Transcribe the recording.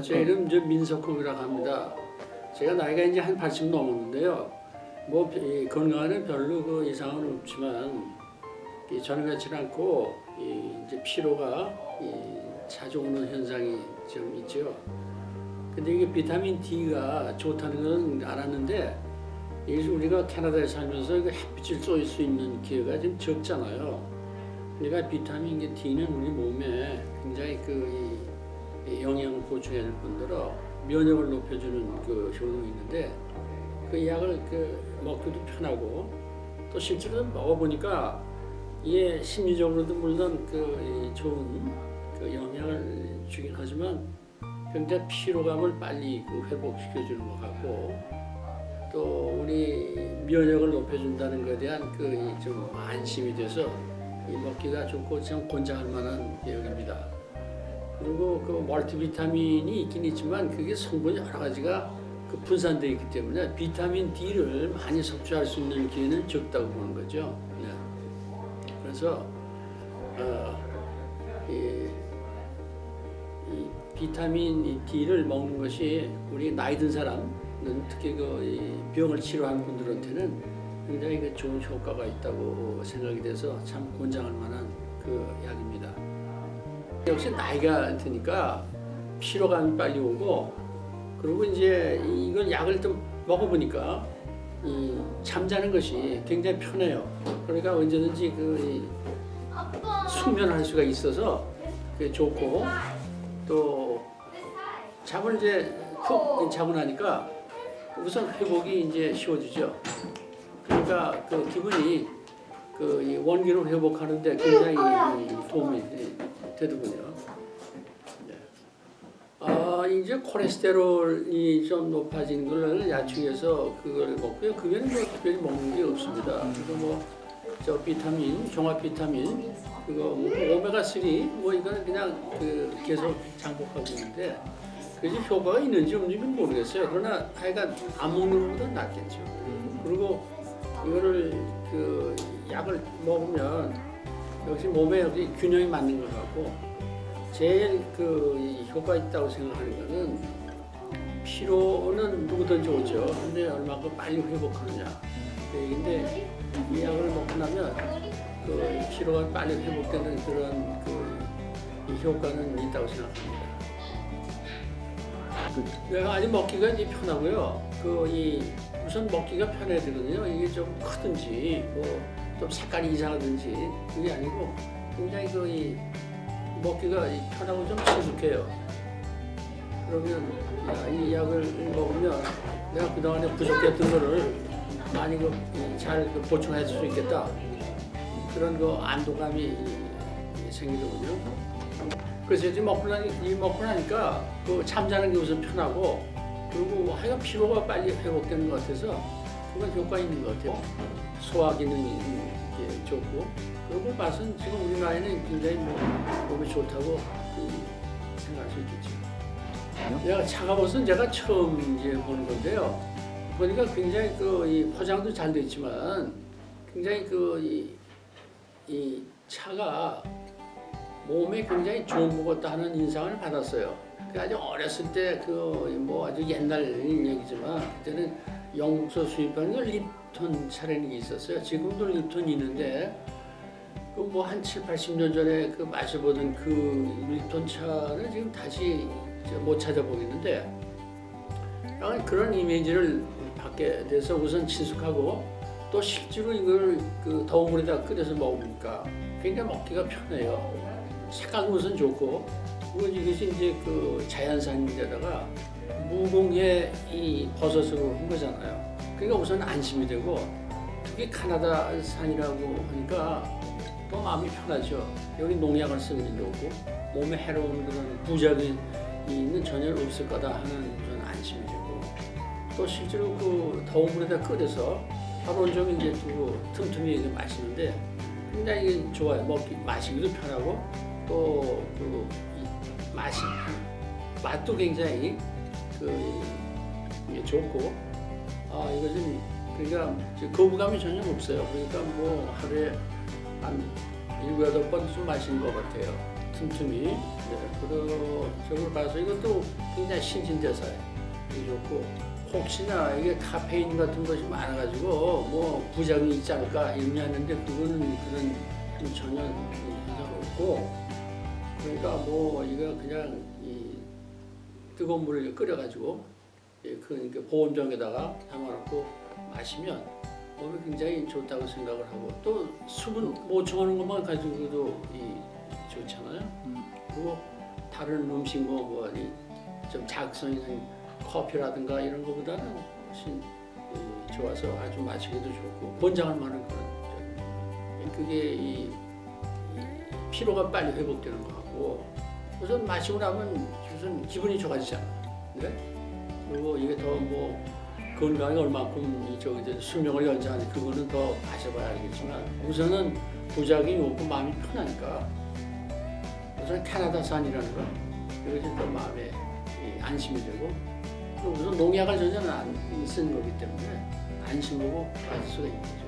제 이름 저 민석국이라고 합니다. 제가 나이가 이제 한 80 넘었는데요. 뭐 이, 건강에는 별로 그 이상은 없지만 이 저는 그렇지 않고 이, 이제 피로가 이, 자주 오는 현상이 좀 있죠. 근데 이게 비타민 D가 좋다는 건 알았는데 우리가 캐나다에 살면서 그 햇빛을 쏠 수 있는 기회가 좀 적잖아요. 그러니까 비타민 D는 우리 몸에 굉장히 그 영양을 보충해 줄 뿐더러 면역을 높여주는 그 효능이 있는데 그 약을 그 먹기도 편하고 또 실제로 먹어보니까 이게 심리적으로도 물론 그이 좋은 그 영향을 주긴 하지만 굉장히 피로감을 빨리 그 회복시켜 주는 것 같고 또 우리 면역을 높여준다는 것에 대한 그 좀 안심이 돼서 이 먹기가 좋고 참 권장할 만한 약입니다. 그리고 그 멀티비타민이 있긴 있지만 그게 성분이 여러 가지가 그 분산되어 있기 때문에 비타민 D를 많이 섭취할 수 있는 기회는 적다고 보는 거죠. 네. 그래서 어, 이, 이 비타민 D를 먹는 것이 우리 나이 든 사람은 특히 그이 병을 치료하는 분들한테는 굉장히 그 좋은 효과가 있다고 생각이 돼서 참 권장할 만한 그 약입니다. 역시 나이가 드니까 피로감이 빨리 오고 그리고 이제 이걸 약을 좀 먹어보니까 이 잠자는 것이 굉장히 편해요. 그러니까 언제든지 그이 숙면할 수가 있어서 그게 좋고 또 잠을 이제 푹 자고 나니까 우선 회복이 이제 쉬워지죠. 그러니까 그 기분이 그이 원기를 회복하는데 굉장히 이 도움이 되더군요. 네. 아 이제 콜레스테롤이 좀 높아진 걸 야충해서 그걸 먹고요. 그게는 뭐 특별히 먹는 게 없습니다. 그리고 뭐 저 비타민, 종합 비타민, 그거 뭐 오메가 3뭐 이거는 그냥 그 계속 장복하고 있는데 그게 효과가 있는지 없는지는 모르겠어요. 그러나 하여간 안 먹는 것보다 낫겠죠. 그리고 이거를 그 약을 먹으면 역시 몸에 균형이 맞는 것 같고 제일 그이 효과 있다고 생각하는 거는 피로는 누구든지 오죠. 근데 얼마큼 빨리 회복하느냐. 그 얘기인데 이 약을 먹고 나면 그 피로가 빨리 회복되는 그런 그이 효과는 있다고 생각합니다. 내가 아직 먹기가 이제 편하고요. 그 이 우선 먹기가 편해야 되거든요. 이게 좀 크든지 뭐 좀 색깔이 이상하든지 그게 아니고 굉장히 그이 먹기가 이 편하고 좀 친숙해요. 그러면 야, 이 약을 먹으면 내가 그동안에 부족했던 거를 많이 그, 이잘 그 보충해 줄 수 있겠다. 그런 그 안도감이 이- 생기더군요. 그래서 이제 먹고 나니 이 먹고 나니까 그 잠자는 게 우선 편하고 그리고 하여간 피로가 빨리 회복되는 것 같아서 그건 효과 있는 것 같아요. 소화 기능이 이렇게 좋고 그리고 맛은 지금 우리 나이는 굉장히 뭐 몸에 좋다고 그 생각할 수 있겠죠. 내가 차가워서 제가 처음 이제 보는 건데요. 보니까 굉장히 그이 포장도 잘돼 있지만 굉장히 그이 이 차가 몸에 굉장히 좋은 것 같다 하는 인상을 받았어요. 그 아주 어렸을 때 그 뭐 아주 옛날 얘기지만 그때는 영국서 수입하는 그 립톤 차라는 게 있었어요. 지금도 립톤이 있는데 그 뭐 한 7, 80년 전에 그 마셔보던 그 립톤 차를 지금 다시 못 찾아보겠는데 그런 이미지를 받게 돼서 우선 친숙하고 또 실제로 이걸 그 더운 물에다 끓여서 먹으니까 굉장히 먹기가 편해요. 색깔도 우선 좋고 이것이 이제 그 자연산인데다가 무공해 이 버섯으로 한 거잖아요. 그러니까 우선 안심이 되고 특히 카나다 산이라고 하니까 또 마음이 편하죠. 여기 농약을 쓰는 일도 없고 몸에 해로운 그런 부작용이 있는 전혀 없을 거다 하는 그런 안심이 되고 또 실제로 그 더운 물에다 끓여서 하루 온종일 이제 두고 틈틈이 이렇게 마시는데 굉장히 좋아요. 먹기 마시기도 편하고 또그 맛이 맛도 굉장히 그 이게 좋고. 아 이거 좀 그러니까 거부감이 전혀 없어요. 그러니까 뭐 하루에 한 일곱 여덟 번좀 마시는 것 같아요. 틈틈이. 네, 그쪽으로 봐서 이것도 굉장히 신진대사에 좋고. 혹시나 이게 카페인 같은 것이 많아가지고 뭐 부작용이 있지 않을까 의미하는데 그거는 그런 전혀 현상 없고 그러니까 뭐 이거 그냥 이 뜨거운 물을 끓여가지고 예, 그 보온병에다가 담아놓고 마시면 몸에 굉장히 좋다고 생각을 하고 또 수분 보충하는 것만 가지고도 이 좋잖아요. 그리고 다른 음식 뭐 뭐좀 자극성 있는 커피라든가 이런 것보다는 훨씬 이, 좋아서 아주 마시기도 좋고 권장할 만한 그런 점. 그게 이, 이 피로가 빨리 회복되는 거 같고 우선 마시고 나면 우선 기분이 좋아지잖아. 네? 그리고 이게 더 뭐 건강에 얼마큼 저 수명을 연장하는 그거는 더 마셔봐야 알겠지만 우선은 부작용이 없고 마음이 편하니까 우선 캐나다산이라는 거 이것이 더 마음에 이 안심이 되고 또 우선 농약을 전혀 안쓴 거기 때문에 안심하고 마실 수가 있는 거죠.